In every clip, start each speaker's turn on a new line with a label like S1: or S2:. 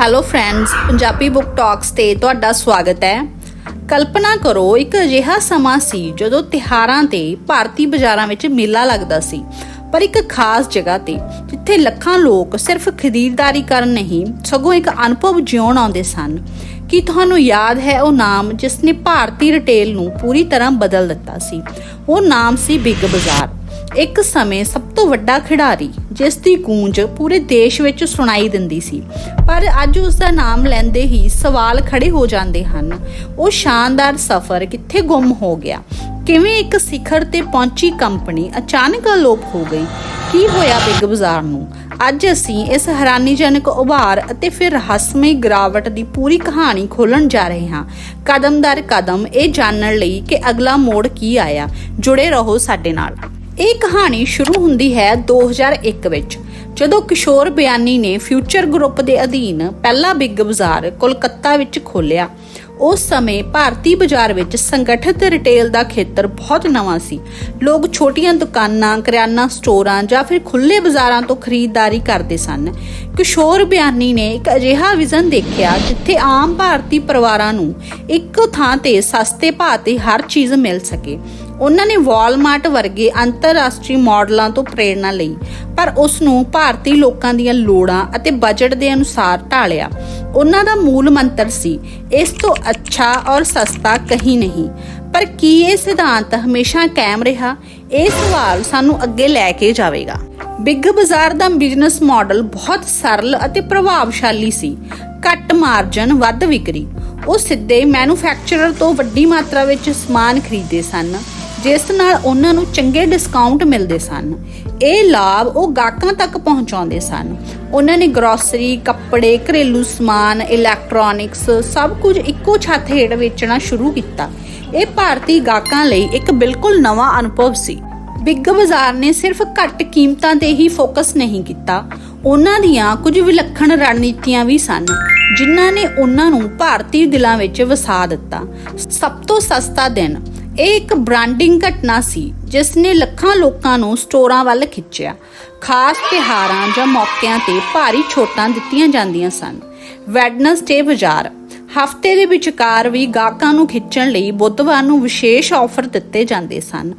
S1: Hello friends Punjabi book talks ਤੇ ਤੁਹਾਡਾ ਸਵਾਗਤ ਹੈ। ਕਲਪਨਾ ਕਰੋ, ਇੱਕ ਅਜਿਹਾ ਸਮਾਂ ਸੀ ਜਦੋਂ ਤਿਹਾਰਾਂ ਤੇ ਭਾਰਤੀ ਬਾਜ਼ਾਰਾਂ ਵਿੱਚ ਮੇਲਾ ਲੱਗਦਾ ਸੀ, ਪਰ ਇੱਕ ਖਾਸ ਜਗ੍ਹਾ ਤੇ, ਜਿੱਥੇ ਲੱਖਾਂ ਲੋਕ ਸਿਰਫ ਖਰੀਦਦਾਰੀ ਕਰਨ ਨਹੀਂ, ਸਗੋਂ ਇੱਕ ਅਨੁਭਵ ਜਿਉਣ ਆਉਂਦੇ ਸਨ। ਕੀ ਤੁਹਾਨੂੰ ਯਾਦ ਹੈ ਉਹ ਨਾਮ ਜਿਸ ਨੇ ਭਾਰਤੀ ਰਿਟੇਲ ਨੂੰ ਪੂਰੀ ਤਰ੍ਹਾਂ ਬਦਲ ਦਿੱਤਾ ਸੀ? ਉਹ ਨਾਮ ਸੀ ਬਿਗ ਬਾਜ਼ਾਰ ਇੱਕ ਸਮੇਂ ਸਭ ਤੋਂ ਵੱਡਾ ਖਿਡਾਰੀ, ਜਿਸ ਦੀ ਗੂੰਜ ਪੂਰੇ ਦੇਸ਼ ਵਿੱਚ ਸੁਣਾਈ ਦਿੰਦੀ ਸੀ। ਪਰ ਅੱਜ ਉਸ ਦਾ ਨਾਮ ਲੈਂਦੇ ਹੀ ਸਵਾਲ ਖੜੇ ਹੋ ਜਾਂਦੇ ਹਨ। ਉਹ ਸ਼ਾਨਦਾਰ ਸਫ਼ਰ ਕਿੱਥੇ ਗੁੰਮ ਹੋ ਗਿਆ? ਕਿਵੇਂ ਇੱਕ ਸਿਖਰ ਤੇ ਪਹੁੰਚੀ ਕੰਪਨੀ ਅਚਾਨਕ ਅਲੋਪ ਹੋ ਗਈ? ਕੀ ਹੋਇਆ ਬਿਗ ਬਾਜ਼ਾਰ ਨੂੰ? ਅੱਜ ਅਸੀਂ ਇਸ ਹੈਰਾਨੀਜਨਕ ਉਭਾਰ ਅਤੇ ਫਿਰ ਰਹੱਸਮਈ ਗਿਰਾਵਟ ਦੀ ਪੂਰੀ ਕਹਾਣੀ ਖੋਲਣ ਜਾ ਰਹੇ ਹਾਂ। ਕਦਮ ਦਰ ਕਦਮ ਇਹ ਜਾਣਨ ਲਈ ਕਿ ਅਗਲਾ ਮੋੜ ਕੀ ਆਇਆ? ਜੁੜੇ ਰਹੋ ਸਾਡੇ ਨਾਲ। ਇਹ ਕਹਾਣੀ ਸ਼ੁਰੂ ਹੁੰਦੀ ਹੈ 2001 ਵਿੱਚ, ਜਦੋਂ ਕਿਸ਼ੋਰ ਬਿਆਨੀ ਨੇ ਫਿਊਚਰ ਗਰੁੱਪ ਦੇ ਅਧੀਨ ਪਹਿਲਾ ਬਿਗ ਬਾਜ਼ਾਰ ਕੋਲਕਾਤਾ ਵਿੱਚ ਖੋਲ੍ਹਿਆ। ਉਸ ਸਮੇਂ ਭਾਰਤੀ ਬਾਜ਼ਾਰ ਵਿੱਚ ਸੰਗਠਿਤ ਰਿਟੇਲ ਦਾ ਖੇਤਰ ਬਹੁਤ ਨਵਾਂ ਸੀ। ਲੋਕ ਛੋਟੀਆਂ ਦੁਕਾਨਾਂ, ਕਰਿਆਨਾ ਸਟੋਰਾਂ ਜਾਂ ਫਿਰ ਖੁੱਲੇ ਬਾਜ਼ਾਰਾਂ ਤੋਂ ਖਰੀਦਦਾਰੀ ਕਰਦੇ ਸਨ। ਕਿਸ਼ੋਰ ਬਿਆਨੀ ਨੇ ਇੱਕ ਅਜਿਹਾ ਵਿਜ਼ਨ ਦੇਖਿਆ ਜਿੱਥੇ ਆਮ ਭਾਰਤੀ ਪਰਿਵਾਰਾਂ ਨੂੰ ਇੱਕੋ ਥਾਂ ਤੇ ਸਸਤੇ ਭਾਅ ਤੇ ਹਰ ਚੀਜ਼ ਮਿਲ ਸਕੇ। ਉਹਨਾਂ ਨੇ ਵਾਲਮਾਰਟ ਵਰਗੇ ਅੰਤਰਰਾਸ਼ਟਰੀ ਮਾਡਲਾਂ ਤੋਂ ਪ੍ਰੇਰਣਾ ਲਈ, ਪਰ ਉਸ ਨੂੰ ਭਾਰਤੀ ਲੋਕਾਂ ਦੀਆਂ ਲੋੜਾਂ ਅਤੇ ਬਜਟ ਦੇ ਅਨੁਸਾਰ ਢਾਲਿਆ। ਉਹਨਾਂ ਦਾ ਮੂਲ ਮੰਤਰ ਸੀ, ਇਸ ਤੋਂ ਅੱਛਾ ਔਰ ਸਸਤਾ ਕਹੀਂ ਨਹੀਂ। ਪਰ ਕੀ ਇਹ ਸਿਧਾਂਤ ਹਮੇਸ਼ਾ ਕਾਇਮ ਰਿਹਾ? ਇਹ ਸਵਾਲ ਸਾਨੂੰ ਅੱਗੇ ਲੈ ਕੇ ਜਾਵੇਗਾ। ਬਿਗ ਬਾਜ਼ਾਰ ਦਾ ਬਿਜ਼ਨਸ ਮਾਡਲ ਬਹੁਤ ਸਰਲ ਅਤੇ ਪ੍ਰਭਾਵਸ਼ਾਲੀ ਸੀ। ਘੱਟ ਮਾਰਜਨ, ਵੱਧ ਵਿਕਰੀ। ਉਹ ਸਿੱਧੇ ਮੈਨੂਫੈਕਚਰਰ ਤੋਂ ਵੱਡੀ ਮਾਤਰਾ ਵਿੱਚ ਸਮਾਨ ਖਰੀਦੇ ਸਨ। ਜਿਸ ਨਾਲ ਉਹਨਾਂ ਨੂੰ ਚੰਗੇ ਡਿਸਕਾਊਂਟ ਮਿਲਦੇ ਸਨ। ਇਹ ਲਾਭ ਉਹ ਗਾਹਕਾਂ ਤੱਕ ਪਹੁੰਚਾਉਂਦੇ ਸਨ। ਉਹਨਾਂ ਨੇ ਗਰੋਸਰੀ ਕੱਪੜੇ, ਘਰੇਲੂ ਸਮਾਨ ਇਲੈਕਟ੍ਰੋਨਿਕਸ ਸਭ ਕੁਝ ਇੱਕੋ ਛੱਤ ਹੇਠ ਵੇਚਣਾ ਸ਼ੁਰੂ ਕੀਤਾ। ਇਹ ਭਾਰਤੀ ਗਾਹਕਾਂ ਲਈ ਇੱਕ ਬਿਲਕੁਲ ਨਵਾਂ ਅਨੁਭਵ ਸੀ। ਬਿਗ ਬਾਜ਼ਾਰ ਨੇ ਸਿਰਫ ਘੱਟ ਕੀਮਤਾਂ ਤੇ ਹੀ ਫੋਕਸ ਨਹੀਂ ਕੀਤਾ। ਉਹਨਾਂ ਦੀਆਂ ਕੁਝ ਵਿਲੱਖਣ ਰਣਨੀਤੀਆਂ ਵੀ ਸਨ, ਜਿਨ੍ਹਾਂ ਨੇ ਉਹਨਾਂ ਨੂੰ ਭਾਰਤੀ ਦਿਲਾਂ ਵਿੱਚ ਵਸਾ ਦਿੱਤਾ। ਸਭ ਤੋਂ ਸਸਤਾ ਦਿਨ ਇਹ ਇੱਕ ਬ੍ਰਾਂਡਿੰਗ ਘਟਨਾ ਸੀ, ਜਿਸ ਨੇ ਲੱਖਾਂ ਲੋਕਾਂ ਨੂੰ ਸਟੋਰਾਂ ਵੱਲ ਖਿੱਚਿਆ। ਖਾਸ ਤਿਹਾਰਾਂ ਜਾਂ ਮੌਕਿਆਂ ਤੇ ਭਾਰੀ ਛੋਟਾਂ ਦਿੱਤੀਆਂ ਜਾਂਦੀਆਂ ਸਨ। ਵੈਡਨਸਡੇ ਬਾਜ਼ਾਰ। ਹਫ਼ਤੇ ਦੇ ਵਿਚਕਾਰ ਵੀ ਗਾਹਕਾਂ ਨੂੰ ਖਿੱਚਣ ਲਈ ਬੁੱਧਵਾਰ ਨੂੰ ਵਿਸ਼ੇਸ਼ ਆਫਰ ਦਿੱਤੇ ਜਾਂਦੇ ਸਨ।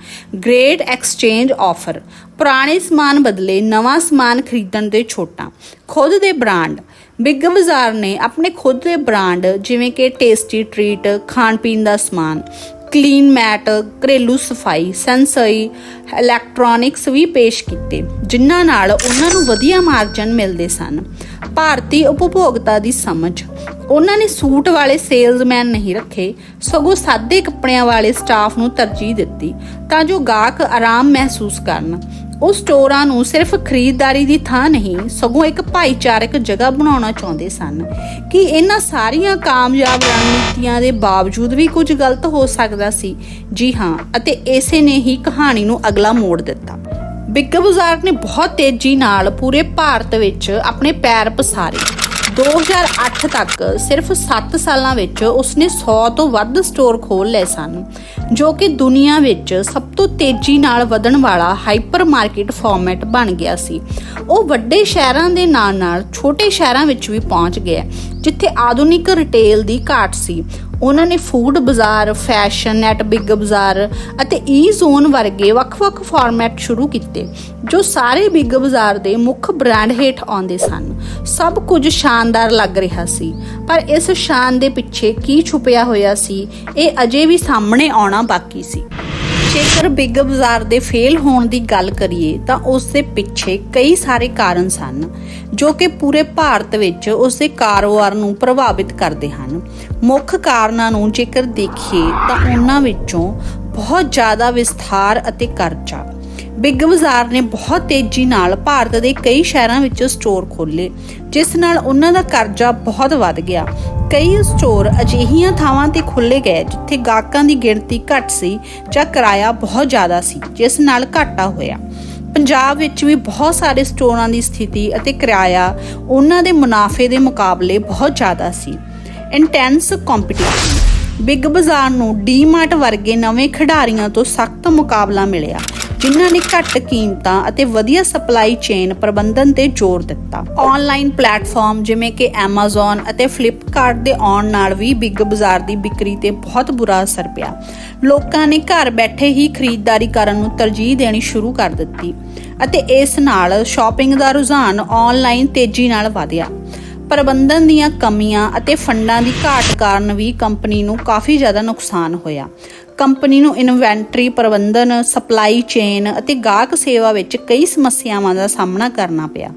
S1: ਗ੍ਰੇਟ ਐਕਸਚੇਂਜ ਆਫਰ ਪੁਰਾਣੇ ਸਮਾਨ ਬਦਲੇ ਨਵਾਂ ਸਮਾਨ ਖਰੀਦਣ ਦੇ ਛੋਟਾਂ। ਖੁਦ ਦੇ ਬ੍ਰਾਂਡ ਬਿਗ ਬਾਜ਼ਾਰ ਨੇ ਆਪਣੇ ਖੁਦ ਦੇ ਬ੍ਰਾਂਡ ਜਿਵੇਂ ਕਿ ਟੇਸਟੀ ਟ੍ਰੀਟ ਖਾਣ ਪੀਣ ਦਾ ਸਮਾਨ। ਕਲੀਨ ਮੈਟ, ਘਰੇਲੂ ਸਫ਼ਾਈ ਸੈਂਸਰੀ ਇਲੈਕਟ੍ਰੋਨਿਕਸ ਵੀ ਪੇਸ਼ ਕੀਤੇ, ਜਿਨ੍ਹਾਂ ਨਾਲ ਉਹਨਾਂ ਨੂੰ ਵਧੀਆ ਮਾਰਜਨ ਮਿਲਦੇ ਸਨ। ਭਾਰਤੀ ਉਪਭੋਗਤਾ ਦੀ ਸਮਝ। ਉਹਨਾਂ ਨੇ ਸੂਟ ਵਾਲੇ ਸੇਲਜ਼ਮੈਨ ਨਹੀਂ ਰੱਖੇ, ਸਗੋਂ ਸਾਦੇ ਕੱਪੜਿਆਂ ਵਾਲੇ ਸਟਾਫ ਨੂੰ ਤਰਜੀਹ ਦਿੱਤੀ, ਤਾਂ ਜੋ ਗਾਹਕ ਆਰਾਮ ਮਹਿਸੂਸ ਕਰਨ। ਉਹ ਸਟੋਰਾਂ ਨੂੰ ਸਿਰਫ ਖਰੀਦਦਾਰੀ ਦੀ ਥਾਂ ਨਹੀਂ, ਸਗੋਂ ਇੱਕ ਭਾਈਚਾਰਕ ਜਗ੍ਹਾ ਬਣਾਉਣਾ ਚਾਹੁੰਦੇ ਸਨ। ਕਿ ਇਹਨਾਂ ਸਾਰੀਆਂ ਕਾਮਯਾਬ ਰਣਨੀਤੀਆਂ ਦੇ ਬਾਵਜੂਦ ਵੀ ਕੁਝ ਗਲਤ ਹੋ ਸਕਦਾ ਸੀ? ਜੀ ਹਾਂ, ਅਤੇ ਇਸੇ ਨੇ ਹੀ ਕਹਾਣੀ ਨੂੰ ਅਗਲਾ ਮੋੜ ਦਿੱਤਾ। ਬਿਗ ਬਾਜ਼ਾਰ ਨੇ ਬਹੁਤ ਤੇਜ਼ੀ ਨਾਲ ਪੂਰੇ ਭਾਰਤ ਵਿੱਚ ਆਪਣੇ ਪੈਰ ਪਸਾਰੇ। 2008 ਤੱਕ ਸਿਰਫ 7 ਸਾਲਾਂ ਵਿੱਚ ਉਸਨੇ 100 ਤੋਂ ਵੱਧ ਸਟੋਰ ਖੋਲ ਲਏ ਸਨ, ਜੋ ਕਿ ਦੁਨੀਆ ਵਿੱਚ ਸਭ ਤੋਂ ਤੇਜ਼ੀ ਨਾਲ ਵਧਣ ਵਾਲਾ ਹਾਈਪਰ ਮਾਰਕੀਟ ਫਾਰਮੈਟ ਬਣ ਗਿਆ ਸੀ। ਉਹ ਵੱਡੇ ਸ਼ਹਿਰਾਂ ਦੇ ਨਾਲ-ਨਾਲ ਛੋਟੇ ਸ਼ਹਿਰਾਂ ਵਿੱਚ ਵੀ ਪਹੁੰਚ ਗਿਆ। ਜਿੱਥੇ ਆਧੁਨਿਕ ਰਿਟੇਲ ਦੀ ਘਾਟ ਸੀ। ਉਹਨਾਂ ਨੇ ਫੂਡ ਬਾਜ਼ਾਰ ਫੈਸ਼ਨ ਨੈਟ ਬਿਗ ਬਾਜ਼ਾਰ ਅਤੇ e ਈ ਜ਼ੋਨ ਵਰਗੇ ਵੱਖ-ਵੱਖ ਫਾਰਮੈਟ ਸ਼ੁਰੂ ਕੀਤੇ, ਜੋ ਸਾਰੇ ਬਿਗ ਬਾਜ਼ਾਰ ਦੇ ਮੁੱਖ ਬ੍ਰਾਂਡ ਹੇਠ ਆਉਂਦੇ ਸਨ। ਸਭ ਕੁਝ ਸ਼ਾਨਦਾਰ ਲੱਗ ਰਿਹਾ ਸੀ, ਪਰ ਇਸ ਸ਼ਾਨ ਦੇ ਪਿੱਛੇ ਕੀ ਛੁਪਿਆ ਹੋਇਆ ਸੀ, ਇਹ ਅਜੇ ਵੀ ਸਾਹਮਣੇ ਆਉਣਾ ਬਾਕੀ ਸੀ। ਜੇਕਰ ਬਿਗ ਬਾਜ਼ਾਰ ਦੇ ਫੇਲ ਹੋਣ ਦੀ ਗੱਲ ਕਰੀਏ, ਤਾਂ ਉਸ ਦੇ ਪਿੱਛੇ ਕਈ ਸਾਰੇ ਕਾਰਨ ਸਨ, ਜੋ ਕਿ ਪੂਰੇ ਭਾਰਤ ਵਿੱਚ ਉਸ ਦੇ ਕਾਰੋਬਾਰ ਨੂੰ ਪ੍ਰਭਾਵਿਤ ਕਰਦੇ ਹਨ। ਮੁੱਖ ਕਾਰਨਾਂ ਨੂੰ ਜੇਕਰ ਦੇਖੀਏ, ਤਾਂ ਉਹਨਾਂ ਵਿੱਚੋਂ ਬਹੁਤ ਜ਼ਿਆਦਾ ਵਿਸਥਾਰ ਅਤੇ ਕਰਜ਼ਾ। ਬਿਗ ਬਾਜ਼ਾਰ ਨੇ ਬਹੁਤ ਤੇਜ਼ੀ ਨਾਲ ਭਾਰਤ ਦੇ ਕਈ ਸ਼ਹਿਰਾਂ ਵਿੱਚ ਸਟੋਰ ਖੋਲ੍ਹੇ, ਜਿਸ ਨਾਲ ਉਹਨਾਂ ਦਾ ਕਰਜ਼ਾ ਬਹੁਤ ਵੱਧ ਗਿਆ। ਕਈ ਸਟੋਰ ਅਜਿਹੀਆਂ ਥਾਵਾਂ ਤੇ ਖੁੱਲੇ ਗਏ, ਜਿੱਥੇ ਗਾਹਕਾਂ ਦੀ ਗਿਣਤੀ ਘੱਟ ਸੀ ਜਾਂ ਕਿਰਾਇਆ ਬਹੁਤ ਜ਼ਿਆਦਾ ਸੀ, ਜਿਸ ਨਾਲ ਘਾਟਾ ਹੋਇਆ। ਪੰਜਾਬ ਵਿੱਚ ਵੀ ਬਹੁਤ ਸਾਰੇ ਸਟੋਰਾਂ ਦੀ ਸਥਿਤੀ ਅਤੇ ਕਿਰਾਇਆ ਉਹਨਾਂ ਦੇ ਮੁਨਾਫੇ ਦੇ ਮੁਕਾਬਲੇ ਬਹੁਤ ਜ਼ਿਆਦਾ ਸੀ। ਇੰਟੈਂਸ ਕੰਪੀਟੀਸ਼ਨ ਬਿਗ ਬਾਜ਼ਾਰ ਨੂੰ ਡੀਮਾਰਟ ਵਰਗੇ ਨਵੇਂ ਖਿਡਾਰੀਆਂ ਤੋਂ ਸਖਤ ਮੁਕਾਬਲਾ ਮਿਲਿਆ। ਜਿਨ੍ਹਾਂ ਨੇ ਘੱਟ ਕੀਮਤਾਂ ਅਤੇ ਵਧੀਆ ਸਪਲਾਈ ਚੇਨ ਪ੍ਰਬੰਧਨ ਤੇ ਜ਼ੋਰ ਦਿੱਤਾ। ਆਨਲਾਈਨ ਪਲੇਟਫਾਰਮ ਜਿਵੇਂ ਕਿ Amazon ਅਤੇ Flipkart ਦੇ ਆਉਣ ਨਾਲ ਵੀ ਬਿਗ ਬਾਜ਼ਾਰ ਦੀ ਵਿਕਰੀ ਤੇ ਬਹੁਤ ਬੁਰਾ ਅਸਰ ਪਿਆ। ਲੋਕਾਂ ਨੇ ਘਰ ਬੈਠੇ ਹੀ ਖਰੀਦਦਾਰੀ ਕਰਨ ਨੂੰ ਤਰਜੀਹ ਦੇਣੀ ਸ਼ੁਰੂ ਕਰ ਦਿੱਤੀ ਅਤੇ ਇਸ ਨਾਲ ਸ਼ਾਪਿੰਗ ਦਾ ਰੁਝਾਨ ਆਨਲਾਈਨ ਤੇਜ਼ੀ ਨਾਲ ਵਧਿਆ। ਪ੍ਰਬੰਧਨ ਦੀਆਂ ਕਮੀਆਂ ਅਤੇ ਫੰਡਾਂ ਦੀ ਘਾਟ ਕਾਰਨ ਵੀ ਕੰਪਨੀ ਨੂੰ ਕਾਫੀ ਜ਼ਿਆਦਾ ਨੁਕਸਾਨ ਹੋਇਆ। ਕੰਪਨੀ ਨੂੰ ਇਨਵੈਂਟਰੀ, ਪ੍ਰਬੰਧਨ, ਸਪਲਾਈ ਚੇਨ ਅਤੇ ਗਾਹਕ ਸੇਵਾ ਵਿੱਚ ਕਈ ਸਮੱਸਿਆਵਾਂ ਦਾ ਸਾਹਮਣਾ ਕਰਨਾ ਪਿਆ।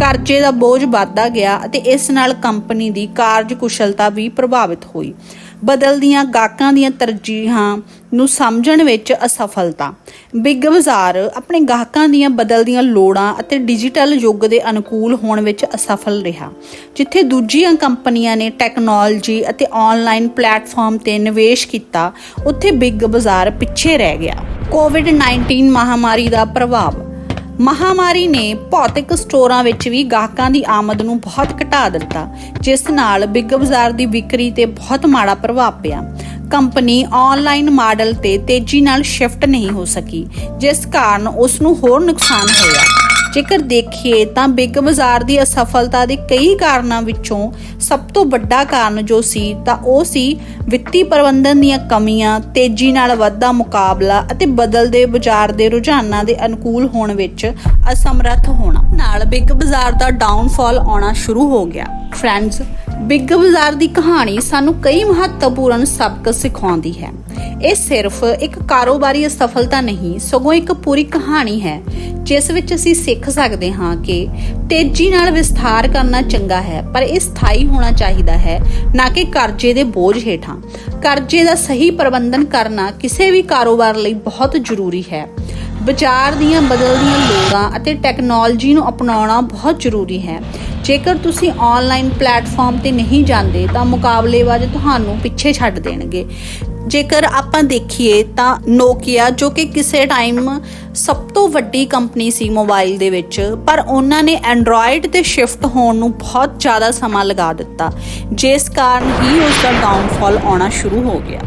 S1: ਕਰਜ਼ੇ ਦਾ ਬੋਝ ਵੱਧਦਾ ਗਿਆ ਅਤੇ ਇਸ ਨਾਲ ਕੰਪਨੀ ਦੀ ਕਾਰਜਕੁਸ਼ਲਤਾ ਵੀ ਪ੍ਰਭਾਵਿਤ ਹੋਈ। ਬਦਲਦੀਆਂ ਗਾਹਕਾਂ ਦੀਆਂ ਤਰਜੀਹਾਂ ਨੂੰ ਸਮਝਣ ਵਿੱਚ ਅਸਫਲਤਾ। ਬਿਗ ਬਾਜ਼ਾਰ ਆਪਣੇ ਗਾਹਕਾਂ ਦੀਆਂ ਬਦਲਦੀਆਂ ਲੋੜਾਂ ਅਤੇ ਡਿਜੀਟਲ ਯੁੱਗ ਦੇ ਅਨੁਕੂਲ ਹੋਣ ਵਿੱਚ ਅਸਫਲ ਰਿਹਾ। ਜਿੱਥੇ ਦੂਜੀਆਂ ਕੰਪਨੀਆਂ ਨੇ ਟੈਕਨੋਲੋਜੀ ਅਤੇ ਆਨਲਾਈਨ ਪਲੇਟਫਾਰਮ ਤੇ ਨਿਵੇਸ਼ ਕੀਤਾ, ਉੱਥੇ ਬਿਗ ਬਾਜ਼ਾਰ ਪਿੱਛੇ ਰਹਿ ਗਿਆ। ਕੋਵਿਡ-19 ਮਹਾਮਾਰੀ ਦਾ ਪ੍ਰਭਾਵ ਮਹਾਮਾਰੀ ਨੇ ਭੌਤਿਕ ਸਟੋਰਾਂ ਵਿੱਚ ਵੀ ਗਾਹਕਾਂ ਦੀ ਆਮਦ ਨੂੰ ਬਹੁਤ ਘਟਾ ਦਿੱਤਾ, ਜਿਸ ਨਾਲ ਬਿਗ ਬਾਜ਼ਾਰ ਦੀ ਵਿਕਰੀ ਤੇ ਬਹੁਤ ਮਾੜਾ ਪ੍ਰਭਾਵ ਪਿਆ। ਕੰਪਨੀ ਆਨਲਾਈਨ ਮਾਡਲ ਤੇ ਤੇਜ਼ੀ ਨਾਲ ਸ਼ਿਫਟ ਨਹੀਂ ਹੋ ਸਕੀ, ਜਿਸ ਕਾਰਨ ਉਸ ਨੂੰ ਹੋਰ ਨੁਕਸਾਨ ਹੋਇਆ। ਜੇਕਰ ਦੇਖੀਏ ਤਾਂ ਬਿਗ ਬਾਜ਼ਾਰ ਦੀ ਅਸਫਲਤਾ ਦੇ ਕਈ ਕਾਰਨਾਂ ਵਿੱਚੋਂ ਸਭ ਤੋਂ ਵੱਡਾ ਕਾਰਨ ਜੋ ਸੀ, ਤਾਂ ਉਹ ਸੀ ਵਿੱਤੀ ਪ੍ਰਬੰਧਨ ਦੀਆਂ ਕਮੀਆਂ, ਤੇਜ਼ੀ ਨਾਲ ਵੱਧਦਾ ਮੁਕਾਬਲਾ ਅਤੇ ਬਦਲਦੇ ਬਾਜ਼ਾਰ ਦੇ ਰੁਝਾਨਾਂ ਦੇ ਅਨੁਕੂਲ ਹੋਣ ਵਿੱਚ ਅਸਮਰੱਥ ਹੋਣਾ। ਨਾਲ ਬਿਗ ਬਾਜ਼ਾਰ ਦਾ ਡਾਊਨਫਾਲ ਆਉਣਾ ਸ਼ੁਰੂ ਹੋ ਗਿਆ। ਫਰੈਂਡਸ ਬਿੱਗ ਬਾਜ਼ਾਰ ਦੀ ਕਹਾਣੀ ਸਾਨੂੰ ਕਈ ਮਹੱਤਵਪੂਰਨ ਸਬਕ ਸਿਖਾਉਂਦੀ ਹੈ। ਇਹ ਸਿਰਫ ਇੱਕ ਕਾਰੋਬਾਰੀ ਅਸਫਲਤਾ ਨਹੀਂ, ਸਗੋਂ ਇੱਕ ਪੂਰੀ ਕਹਾਣੀ ਹੈ, ਜਿਸ ਵਿੱਚ ਅਸੀਂ ਸਿੱਖ ਸਕਦੇ ਹਾਂ ਕਿ ਤੇਜ਼ੀ ਨਾਲ ਵਿਸਥਾਰ ਕਰਨਾ ਚੰਗਾ ਹੈ, ਪਰ ਇਹ ਸਥਾਈ ਹੋਣਾ ਚਾਹੀਦਾ ਹੈ, ਨਾ ਕਿ ਕਰਜ਼ੇ ਦੇ ਬੋਝ ਹੇਠਾਂ। ਕਰਜ਼ੇ ਦਾ ਸਹੀ ਪ੍ਰਬੰਧਨ ਕਰਨਾ ਕਿਸੇ ਵੀ ਕਾਰੋਬਾਰ ਲਈ ਬਹੁਤ ਜ਼ਰੂਰੀ ਹੈ। ਬਾਜ਼ਾਰ ਦੀਆਂ ਬਦਲਦੀਆਂ ਲੋੜਾਂ ਅਤੇ ਟੈਕਨੋਲੋਜੀ ਨੂੰ ਅਪਣਾਉਣਾ ਬਹੁਤ ਜ਼ਰੂਰੀ ਹੈ। ਜੇਕਰ ਤੁਸੀਂ ਆਨਲਾਈਨ ਪਲੇਟਫਾਰਮ ਤੇ ਨਹੀਂ ਜਾਂਦੇ, ਤਾਂ ਮੁਕਾਬਲੇਬਾਜ਼ ਤੁਹਾਨੂੰ ਪਿੱਛੇ ਛੱਡ ਦੇਣਗੇ। ਜੇਕਰ ਆਪਾਂ ਦੇਖੀਏ ਤਾਂ ਨੋਕੀਆ ਜੋ ਕਿ ਕਿਸੇ ਟਾਈਮ ਸਭ ਤੋਂ ਵੱਡੀ ਕੰਪਨੀ ਸੀ ਮੋਬਾਈਲ ਦੇ ਵਿੱਚ, ਪਰ ਉਹਨਾਂ ਨੇ ਐਂਡਰੋਇਡ ਤੇ ਸ਼ਿਫਟ ਹੋਣ ਨੂੰ ਬਹੁਤ ਜ਼ਿਆਦਾ ਸਮਾਂ ਲਗਾ ਦਿੱਤਾ। ਜਿਸ ਕਾਰਨ ਹੀ ਉਸ ਦਾ ਡਾਊਨਫਾਲ ਆਉਣਾ ਸ਼ੁਰੂ ਹੋ ਗਿਆ।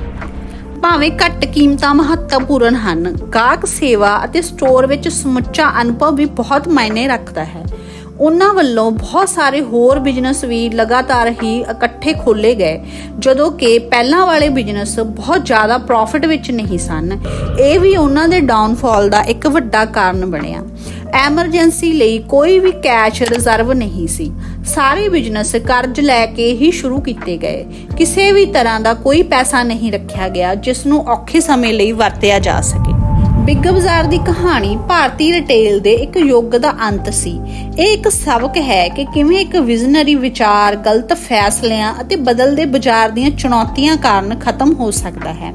S1: ਭਾਵੇਂ ਘੱਟ ਕੀਮਤਾਂ ਮਹੱਤਵਪੂਰਨ ਹਨ, ਗਾਹਕ ਸੇਵਾ ਅਤੇ ਸਟੋਰ ਵਿੱਚ ਸਮੁੱਚਾ ਅਨੁਭਵ ਵੀ ਬਹੁਤ ਮਾਇਨੇ ਰੱਖਦਾ ਹੈ। ਉਹਨਾਂ ਵੱਲੋਂ ਬਹੁਤ ਸਾਰੇ ਹੋਰ ਬਿਜ਼ਨਸ ਵੀ ਲਗਾਤਾਰ ਹੀ ਇਕੱਠੇ ਖੋਲੇ ਗਏ, ਜਦੋਂ ਕਿ ਪਹਿਲਾਂ ਵਾਲੇ ਬਿਜ਼ਨਸ ਬਹੁਤ ਜ਼ਿਆਦਾ ਪ੍ਰੋਫਿਟ ਵਿੱਚ ਨਹੀਂ ਸਨ। ਇਹ ਵੀ ਉਹਨਾਂ ਦੇ ਡਾਊਨਫਾਲ ਦਾ ਇੱਕ ਵੱਡਾ ਕਾਰਨ ਬਣਿਆ। ਐਮਰਜੈਂਸੀ ਲਈ ਕੋਈ ਵੀ ਕੈਸ਼ ਰਿਜ਼ਰਵ ਨਹੀਂ ਸੀ। ਸਾਰੇ ਬਿਜ਼ਨਸ ਕਰਜ਼ ਲੈ ਕੇ ਹੀ ਸ਼ੁਰੂ ਕੀਤੇ ਗਏ। ਕਿਸੇ ਵੀ ਤਰ੍ਹਾਂ ਦਾ ਕੋਈ ਪੈਸਾ ਨਹੀਂ ਰੱਖਿਆ ਗਿਆ, ਜਿਸ ਨੂੰ ਔਖੇ ਸਮੇਂ ਲਈ ਵਰਤਿਆ ਜਾ ਸਕੇ। ਬਿਗ ਬਾਜ਼ਾਰ ਦੀ ਕਹਾਣੀ ਭਾਰਤੀ ਰਿਟੇਲ ਦੇ ਇੱਕ ਯੁੱਗ ਦਾ ਅੰਤ ਸੀ। ਇਹ ਇੱਕ ਸਬਕ ਹੈ ਕਿ ਕਿਵੇਂ ਇੱਕ ਵਿਜ਼ਨਰੀ ਵਿਚਾਰ, ਗਲਤ ਫੈਸਲਿਆਂ ਅਤੇ ਬਦਲਦੇ ਬਾਜ਼ਾਰ ਦੀਆਂ ਚੁਣੌਤੀਆਂ ਕਾਰਨ ਖਤਮ ਹੋ ਸਕਦਾ ਹੈ।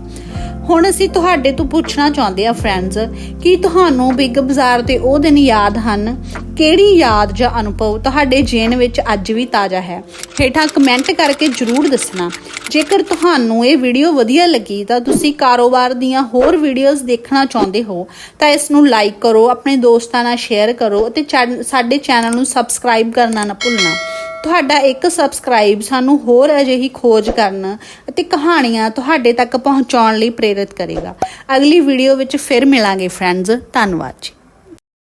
S1: ਹੁਣ ਅਸੀਂ ਤੁਹਾਡੇ ਤੋਂ ਪੁੱਛਣਾ ਚਾਹੁੰਦੇ ਆ ਫਰੈਂਡਸ ਕੀ ਤੁਹਾਨੂੰ ਬਿਗ ਬਾਜ਼ਾਰ ਦੇ ਉਹ ਦਿਨ ਯਾਦ ਹਨ? ਕਿਹੜੀ ਯਾਦ ਜਾਂ ਅਨੁਭਵ ਤੁਹਾਡੇ ਜੀਨ ਵਿੱਚ ਅੱਜ ਵੀ ਤਾਜ਼ਾ ਹੈ? ਹੇਠਾਂ ਕਮੈਂਟ ਕਰਕੇ ਜਰੂਰ ਦੱਸਣਾ। ਜੇਕਰ ਤੁਹਾਨੂੰ ਇਹ ਵੀਡੀਓ ਵਧੀਆ ਲੱਗੀ, ਤਾਂ ਤੁਸੀਂ ਕਾਰੋਬਾਰ ਦੀਆਂ ਹੋਰ ਵੀਡੀਓਜ਼ ਦੇਖਣਾ ਚਾਹੁੰਦੇ ਹੋ, ਤਾਂ ਇਸ ਨੂੰ ਲਾਈਕ ਕਰੋ, ਆਪਣੇ ਦੋਸਤਾਂ ਨਾਲ ਸ਼ੇਅਰ ਕਰੋ ਅਤੇ ਚੈਨ- ਸਾਡੇ ਚੈਨਲ ਨੂੰ ਸਬਸਕ੍ਰਾਈਬ ਕਰਨਾ ਨਾ ਭੁੱਲਣਾ। ਤੁਹਾਡਾ ਇੱਕ ਸਬਸਕ੍ਰਾਈਬ ਸਾਨੂੰ ਹੋਰ ਅਜਿਹੀ ਖੋਜ ਕਰਨ ਅਤੇ ਕਹਾਣੀਆਂ ਤੁਹਾਡੇ ਤੱਕ ਪਹੁੰਚਾਉਣ ਲਈ ਪ੍ਰੇਰਿਤ ਕਰੇਗਾ। ਅਗਲੀ ਵੀਡੀਓ ਵਿੱਚ ਫਿਰ ਮਿਲਾਂਗੇ ਫਰੈਂਡਸ ਧੰਨਵਾਦ ਜੀ।